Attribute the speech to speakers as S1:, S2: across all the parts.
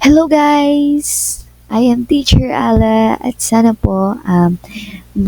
S1: Hello guys! I am Teacher Ala at sana po um,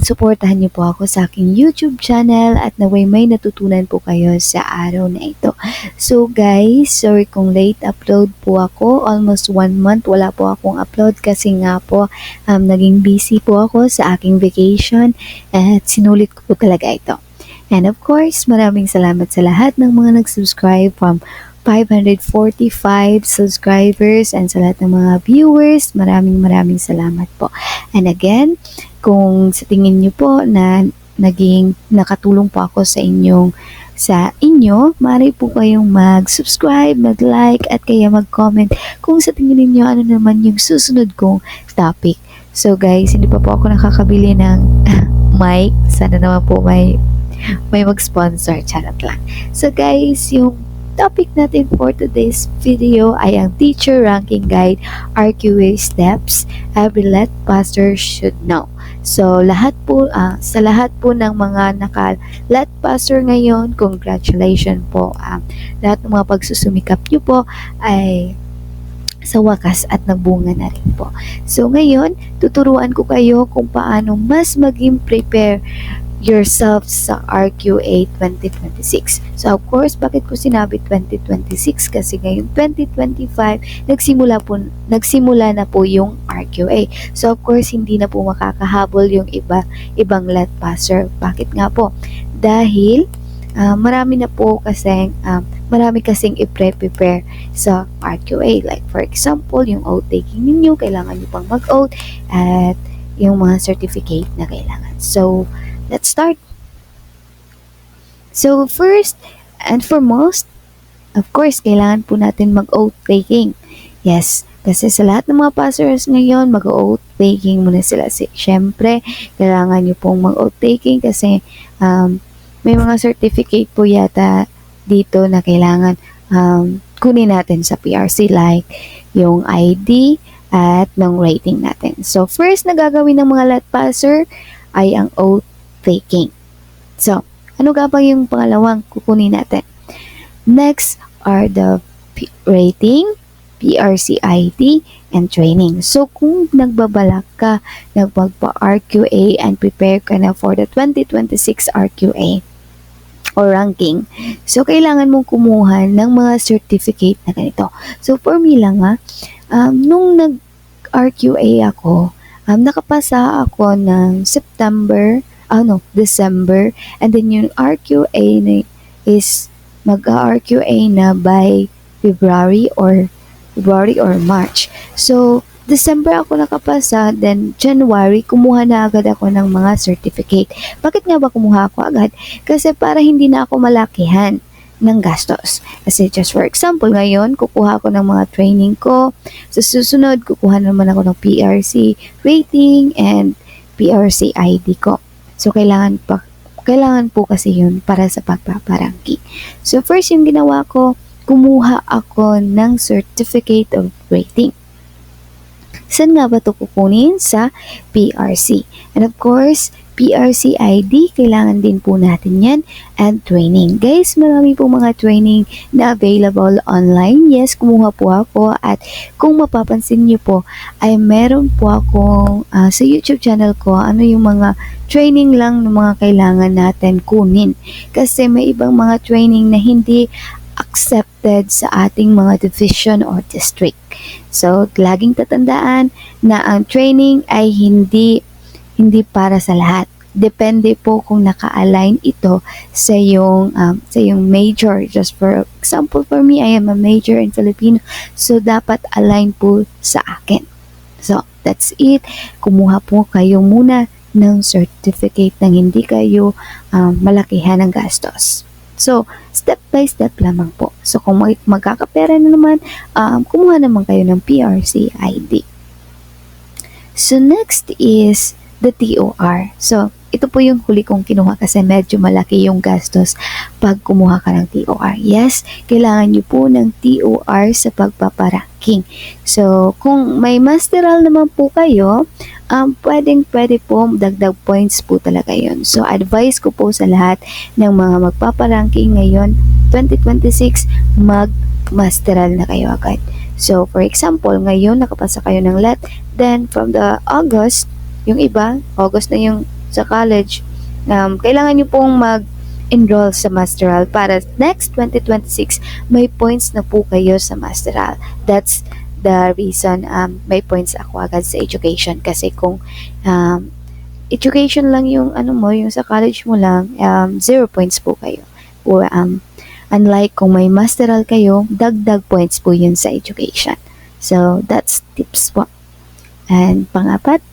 S1: suportahan niyo po ako sa aking YouTube channel at naway may natutunan po kayo sa araw na ito. So guys, sorry kung late upload po ako. Almost one month wala po akong upload kasi nga po um, naging busy po ako sa aking vacation at sinulit ko po talaga ito. And of course, maraming salamat sa lahat ng mga nag-subscribe from 545 subscribers and sa lahat ng mga viewers, maraming maraming salamat po. And again, kung sa tingin niyo po na naging nakatulong po ako sa inyong sa inyo, maaari po kayong mag-subscribe, mag-like, at kaya mag-comment kung sa tingin niyo ano naman yung susunod kong topic. So guys, hindi pa po ako nakakabili ng mic. Sana naman po may may mag-sponsor. Charot lang. So guys, yung topic natin for today's video ay ang Teacher Ranking Guide RQA Steps Every Let Pastor Should Know. So, lahat po, ah, sa lahat po ng mga naka-let pastor ngayon, congratulations po. Ah, lahat ng mga pagsusumikap nyo po ay sa wakas at nagbunga na rin po. So, ngayon, tuturuan ko kayo kung paano mas maging prepare yourself sa RQA 2026. So of course, bakit ko sinabi 2026 kasi ngayon 2025 nagsimula po nagsimula na po yung RQA. So of course, hindi na po makakahabol yung iba ibang let passer. Bakit nga po? Dahil uh, marami na po kasi um, marami kasing i-prepare sa RQA. Like for example, yung oath taking ninyo, kailangan nyo pang mag-oath at yung mga certificate na kailangan. So, Let's start. So, first and foremost, of course, kailangan po natin mag-oath taking. Yes, kasi sa lahat ng mga pastors ngayon, mag-oath taking muna sila. Siyempre, kailangan nyo pong mag-oath taking kasi um, may mga certificate po yata dito na kailangan um, kunin natin sa PRC like yung ID at ng rating natin. So, first na gagawin ng mga lat passer ay ang oath taking. So, ano nga ba yung pangalawang kukunin natin? Next are the P- rating, PRCID, and training. So, kung nagbabalak ka, nagpagpa-RQA and prepare ka na for the 2026 RQA or ranking, so, kailangan mong kumuha ng mga certificate na ganito. So, for me lang ha, um, nung nag-RQA ako, um, nakapasa ako ng September ano, December. And then yung RQA na is mag-RQA na by February or February or March. So, December ako nakapasa, then January, kumuha na agad ako ng mga certificate. Bakit nga ba kumuha ako agad? Kasi para hindi na ako malakihan ng gastos. Kasi just for example, ngayon, kukuha ako ng mga training ko. Sa susunod, kukuha naman ako ng PRC rating and PRC ID ko. So, kailangan pa, kailangan po kasi yun para sa pagpaparangking. So, first yung ginawa ko, kumuha ako ng Certificate of Rating. Saan nga ba ito kukunin? Sa PRC. And of course, PRC ID, kailangan din po natin yan, and training. Guys, marami po mga training na available online. Yes, kumuha po ako at kung mapapansin niyo po, ay meron po akong uh, sa YouTube channel ko, ano yung mga training lang ng mga kailangan natin kunin. Kasi may ibang mga training na hindi accepted sa ating mga division or district. So, laging tatandaan na ang training ay hindi hindi para sa lahat. Depende po kung naka-align ito sa yung um, sa yung major. Just for example, for me, I am a major in Filipino. So, dapat align po sa akin. So, that's it. Kumuha po kayo muna ng certificate nang hindi kayo um, malakihan ng gastos. So, step by step lamang po. So, kung mag magkakapera na naman, um, kumuha naman kayo ng PRC ID. So, next is the TOR. So, ito po yung huli kong kinuha kasi medyo malaki yung gastos pag kumuha ka ng TOR. Yes, kailangan nyo po ng TOR sa pagpaparanking. So, kung may masteral naman po kayo, um, pwedeng pwede po dagdag points po talaga yon. So, advice ko po sa lahat ng mga magpaparanking ngayon, 2026, mag-masteral na kayo agad. So, for example, ngayon nakapasa kayo ng LET, then from the August, yung iba, August na yung sa college, um, kailangan nyo pong mag enroll sa Masteral para next 2026 may points na po kayo sa Masteral. That's the reason um, may points ako agad sa education kasi kung um, education lang yung ano mo, yung sa college mo lang, um, zero points po kayo. Or, um, unlike kung may masteral kayo, dagdag points po yun sa education. So, that's tips po. And pangapat,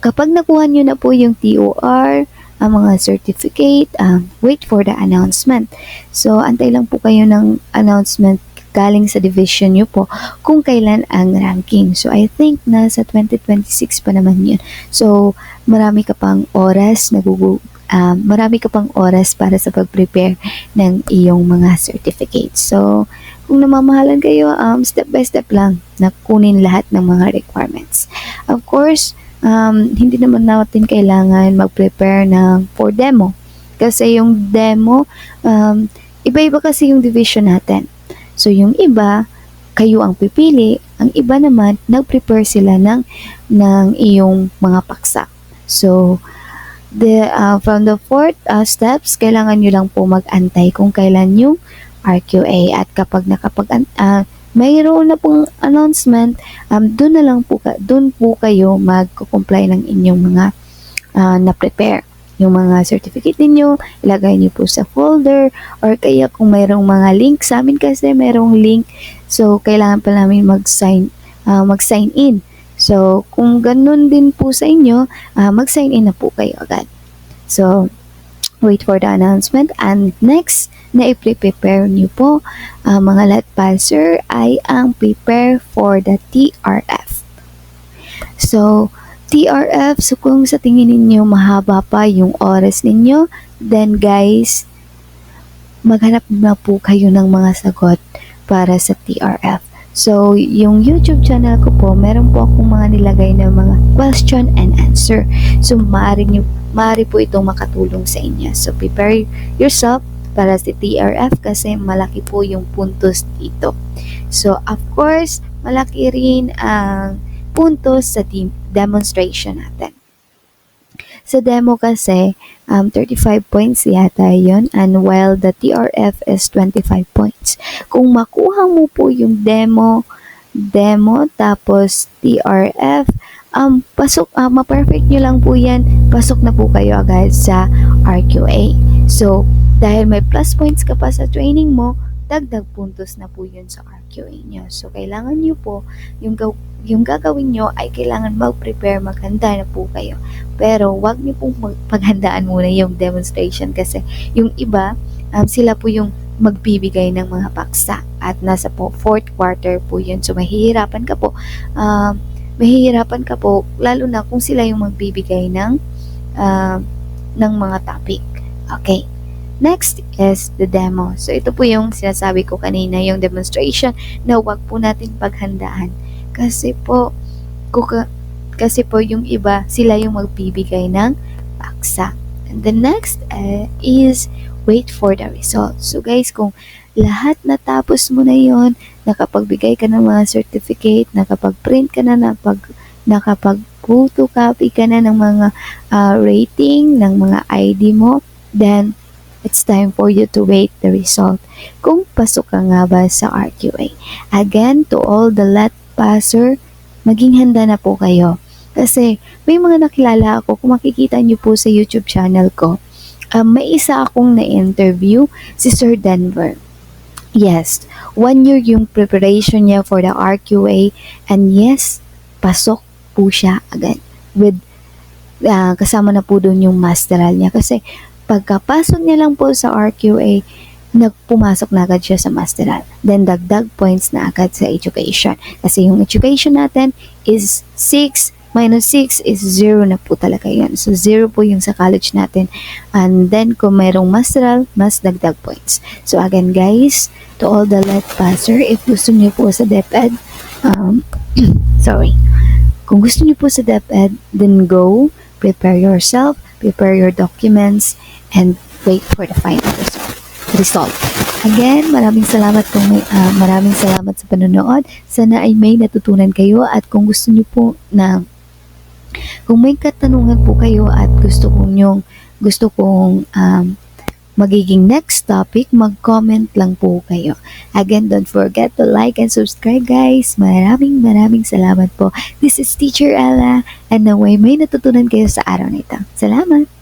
S1: kapag nakuha nyo na po yung TOR, ang mga certificate, um, wait for the announcement. So, antay lang po kayo ng announcement galing sa division nyo po kung kailan ang ranking. So, I think nasa 2026 pa naman yun. So, marami ka pang oras, nagugu um, marami ka pang oras para sa pag-prepare ng iyong mga certificates. So, kung namamahalan kayo, um, step by step lang na kunin lahat ng mga requirements. Of course, um, hindi naman natin kailangan mag-prepare ng for demo. Kasi yung demo, um, iba-iba kasi yung division natin. So, yung iba, kayo ang pipili. Ang iba naman, nag-prepare sila ng, ng iyong mga paksa. So, the, uh, from the fourth uh, steps, kailangan nyo lang po mag-antay kung kailan yung RQA. At kapag nakapag uh, mayroon na pong announcement, um, doon na lang po, ka, doon po kayo mag-comply ng inyong mga uh, na-prepare. Yung mga certificate ninyo, ilagay niyo po sa folder or kaya kung mayroong mga link, sa amin kasi mayroong link, so kailangan pa namin mag-sign, uh, mag-sign in. So, kung ganun din po sa inyo, uh, mag-sign in na po kayo agad. So, wait for the announcement. And next na i-prepare niyo po uh, mga let passer ay ang prepare for the TRF. So, TRF, so kung sa tingin ninyo mahaba pa yung oras ninyo, then guys, maghanap na po kayo ng mga sagot para sa TRF. So, yung YouTube channel ko po, meron po akong mga nilagay na mga question and answer. So, maaari, nyo, maaari po itong makatulong sa inyo. So, prepare yourself para sa TRF kasi malaki po yung puntos dito. So, of course, malaki rin ang puntos sa demonstration natin. Sa demo kasi, um, 35 points yata yon and while the TRF is 25 points. Kung makuha mo po yung demo, demo, tapos TRF, um, pasok, uh, ma-perfect nyo lang po yan, pasok na po kayo agad sa RQA. So, dahil may plus points ka pa sa training mo, dagdag puntos na po yun sa RQA nyo. So, kailangan nyo po, yung, yung gagawin nyo ay kailangan mag-prepare, maghanda na po kayo. Pero, wag nyo pong magpaghandaan muna yung demonstration kasi yung iba, um, sila po yung magbibigay ng mga paksa at nasa po fourth quarter po yun. So, mahihirapan ka po. Um, mahihirapan ka po, lalo na kung sila yung magbibigay ng, uh, ng mga topic. Okay. Next is the demo. So, ito po yung sinasabi ko kanina, yung demonstration na wag po natin paghandaan. Kasi po, kuka, kasi po yung iba, sila yung magbibigay ng paksa. And the next uh, is wait for the result. So guys, kung lahat natapos mo na yon, nakapagbigay ka ng mga certificate, nakapag-print ka na, nakapag, nakapag-photocopy ka na ng mga uh, rating, ng mga ID mo, then it's time for you to wait the result kung pasok ka nga ba sa RQA. Again, to all the let passer, maging handa na po kayo. Kasi may mga nakilala ako, kung makikita niyo po sa YouTube channel ko, um, may isa akong na-interview, si Sir Denver. Yes, one year yung preparation niya for the RQA and yes, pasok po siya agad with uh, kasama na po doon yung masteral niya kasi Pagkapasok niya lang po sa RQA, nagpumasok na agad siya sa masteral. Then, dagdag points na agad sa education. Kasi yung education natin is 6 minus 6 is 0 na po talaga yan. So, 0 po yung sa college natin. And then, kung mayroong masteral, mas dagdag points. So, again guys, to all the let passer, if gusto niyo po sa DepEd, um, sorry, kung gusto niyo po sa DepEd, then go, prepare yourself, prepare your documents, and wait for the final result. result. Again, maraming salamat kung may, ah, maraming salamat sa panonood. Sana ay may natutunan kayo at kung gusto niyo po na kung may katanungan po kayo at gusto kong yung gusto kong um, magiging next topic, mag-comment lang po kayo. Again, don't forget to like and subscribe guys. Maraming maraming salamat po. This is Teacher Ella and naway may natutunan kayo sa araw na ito. Salamat!